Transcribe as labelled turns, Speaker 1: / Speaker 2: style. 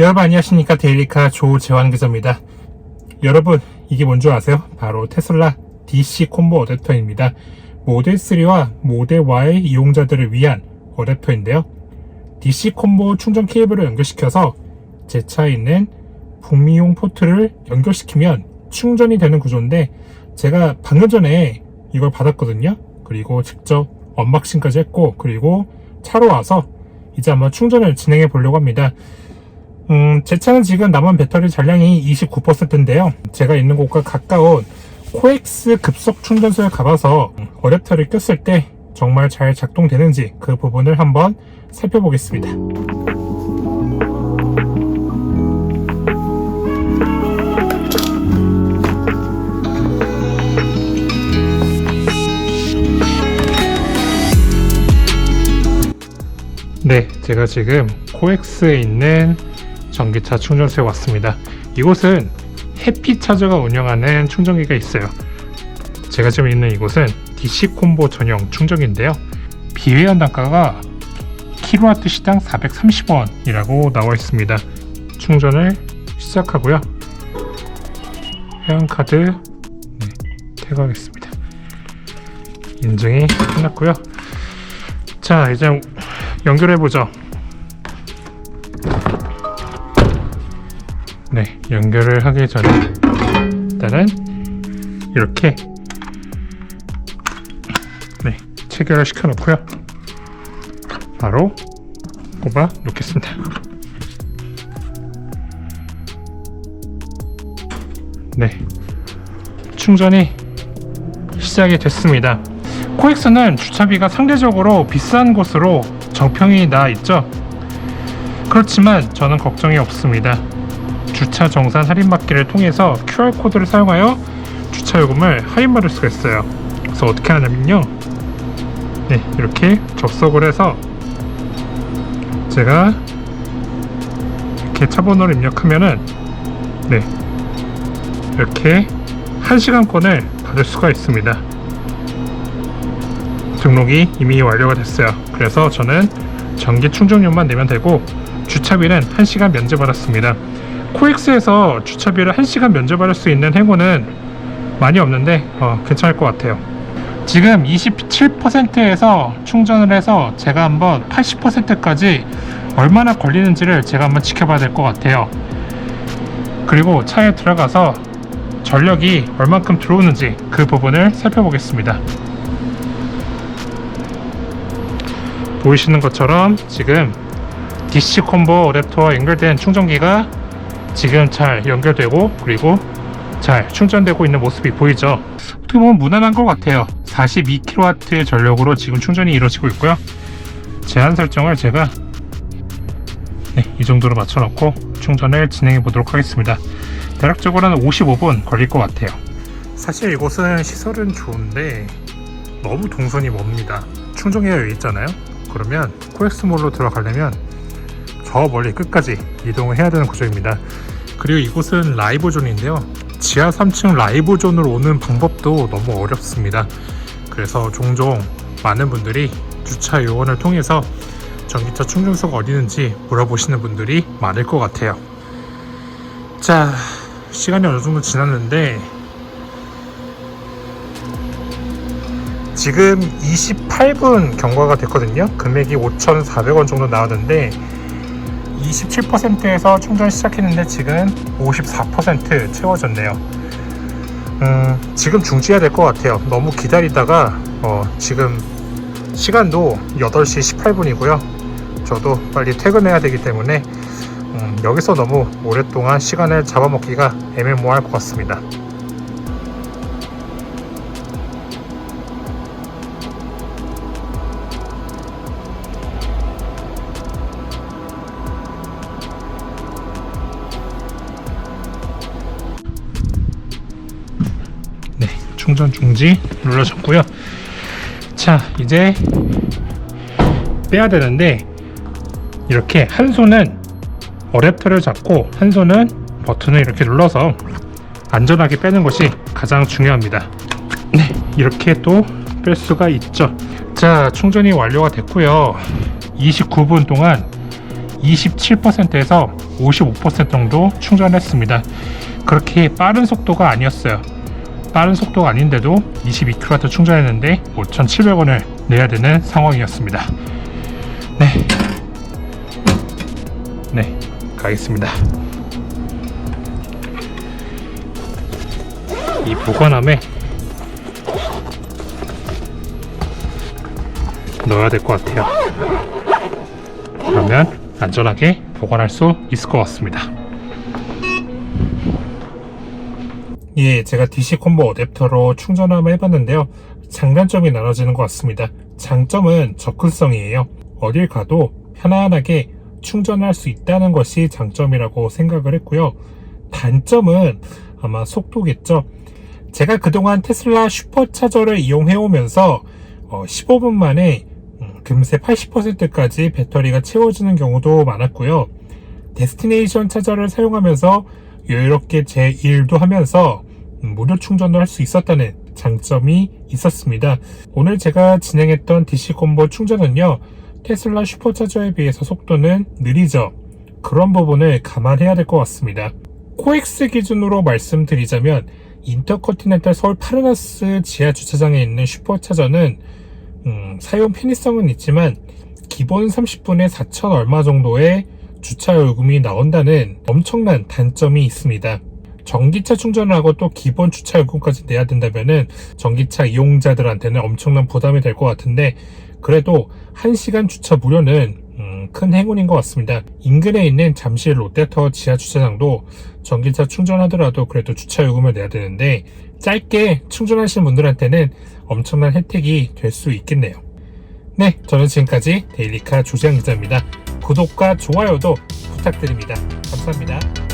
Speaker 1: 여러분 안녕하십니까 데일리카 조재환 기자입니다. 여러분 이게 뭔지 아세요? 바로 테슬라 DC 콤보 어댑터입니다. 모델 3와 모델 Y 이용자들을 위한 어댑터인데요. DC 콤보 충전 케이블을 연결시켜서 제 차에 있는 북미용 포트를 연결시키면 충전이 되는 구조인데 제가 방금 전에 이걸 받았거든요. 그리고 직접 언박싱까지 했고 그리고 차로 와서 이제 한번 충전을 진행해 보려고 합니다. 음, 제 차는 지금 남은 배터리 잔량이 29%인데요. 제가 있는 곳과 가까운 코엑스 급속 충전소에 가봐서 어댑터를 꼈을 때 정말 잘 작동되는지 그 부분을 한번 살펴보겠습니다. 네, 제가 지금 코엑스에 있는 전기차 충전소에 왔습니다. 이곳은 해피차저가 운영하는 충전기가 있어요. 제가 지금 있는 이곳은 DC 콤보 전용 충전기인데요. 비회원 단가가 킬로와트 시당 430원이라고 나와 있습니다. 충전을 시작하고요. 회원카드 네, 태그하겠습니다. 인증이 끝났고요. 자, 이제 연결해 보죠. 네, 연결을 하기 전에 일단은 이렇게 네, 체결을 시켜 놓고요. 바로 꼽아 놓겠습니다. 네, 충전이 시작이 됐습니다. 코엑스는 주차비가 상대적으로 비싼 곳으로 정평이 나 있죠. 그렇지만 저는 걱정이 없습니다. 주차 정산 할인받기를 통해서 QR코드를 사용하여 주차 요금을 할인받을 수가 있어요. 그래서 어떻게 하냐면요. 네, 이렇게 접속을 해서 제가 이렇게 차 번호를 입력하면은 네, 이렇게 1시간권을 받을 수가 있습니다. 등록이 이미 완료가 됐어요. 그래서 저는 전기 충전료만 내면 되고 주차비는 1시간 면제받았습니다. 코엑스에서 주차비를 1시간 면제받을 수 있는 행운은 많이 없는데 어, 괜찮을 것 같아요. 지금 27%에서 충전을 해서 제가 한번 80%까지 얼마나 걸리는지를 제가 한번 지켜봐야 될 것 같아요. 그리고 차에 들어가서 전력이 얼만큼 들어오는지 그 부분을 살펴보겠습니다. 보이시는 것처럼 지금 DC 콤보 어댑터와 연결된 충전기가 지금 잘 연결되고 그리고 잘 충전되고 있는 모습이 보이죠? 어떻게 보면 무난한 것 같아요. 42kW의 전력으로 지금 충전이 이루어지고 있고요. 제한 설정을 제가 네, 이 정도로 맞춰 놓고 충전을 진행해 보도록 하겠습니다. 대략적으로는 55분 걸릴 것 같아요. 사실 이곳은 시설은 좋은데 너무 동선이 멉니다. 충전기가 여기 있잖아요. 그러면 코엑스몰로 들어가려면 저 멀리 끝까지 이동을 해야 되는 구조입니다. 그리고 이곳은 라이브 존인데요. 지하 3층 라이브 존으로 오는 방법도 너무 어렵습니다. 그래서 종종 많은 분들이 주차 요원을 통해서 전기차 충전소가 어디 있는지 물어보시는 분들이 많을 것 같아요. 자, 시간이 어느 정도 지났는데 지금 28분 경과가 됐거든요. 금액이 5,400원 정도 나왔는데 27%에서 충전 시작했는데 지금 54% 채워졌네요. 음, 지금 중지해야 될 것 같아요. 너무 기다리다가 어, 지금 시간도 8시 18분이고요. 저도 빨리 퇴근해야 되기 때문에 음, 여기서 너무 오랫동안 시간을 잡아먹기가 애매모호할 것 같습니다. 충전 중지 눌러졌고요. 자, 이제 빼야 되는데 이렇게 한 손은 어댑터를 잡고 한 손은 버튼을 이렇게 눌러서 안전하게 빼는 것이 가장 중요합니다. 네, 이렇게 또 뺄 수가 있죠. 자, 충전이 완료가 됐고요. 29분 동안 27%에서 55% 정도 충전했습니다. 그렇게 빠른 속도가 아니었어요. 빠른 속도가 아닌데도 22kW 충전했는데 5,700원을 내야 되는 상황이었습니다. 네. 네, 가겠습니다. 이 보관함에 넣어야 될 것 같아요. 그러면 안전하게 보관할 수 있을 것 같습니다. 예, 제가 DC 콤보 어댑터로 충전을 한번 해봤는데요. 장단점이 나눠지는 것 같습니다. 장점은 접근성이에요. 어딜 가도 편안하게 충전할 수 있다는 것이 장점이라고 생각을 했고요. 단점은 아마 속도겠죠. 제가 그동안 테슬라 슈퍼차저를 이용해 오면서 15분 만에 음, 금세 80%까지 배터리가 채워지는 경우도 많았고요. 데스티네이션 차저를 사용하면서 여유롭게 제 일도 하면서 음, 무료 충전도 할 수 있었다는 장점이 있었습니다. 오늘 제가 진행했던 DC 콤보 충전은요, 테슬라 슈퍼차저에 비해서 속도는 느리죠. 그런 부분을 감안해야 될 것 같습니다. 코엑스 기준으로 말씀드리자면 인터컨티넨탈 서울 파르나스 지하 주차장에 있는 슈퍼차저는 음, 사용 편의성은 있지만 기본 30분에 4천 얼마 정도의 주차 요금이 나온다는 엄청난 단점이 있습니다. 전기차 충전을 하고 또 기본 주차 요금까지 내야 된다면은 전기차 이용자들한테는 엄청난 부담이 될 것 같은데 그래도 1시간 주차 무료는 음, 큰 행운인 것 같습니다. 인근에 있는 잠실 롯데타워 지하 주차장도 전기차 충전하더라도 그래도 주차 요금을 내야 되는데 짧게 충전하시는 분들한테는 엄청난 혜택이 될 수 있겠네요. 네, 저는 지금까지 데일리카 조지현 기자입니다. 구독과 좋아요도 부탁드립니다. 감사합니다.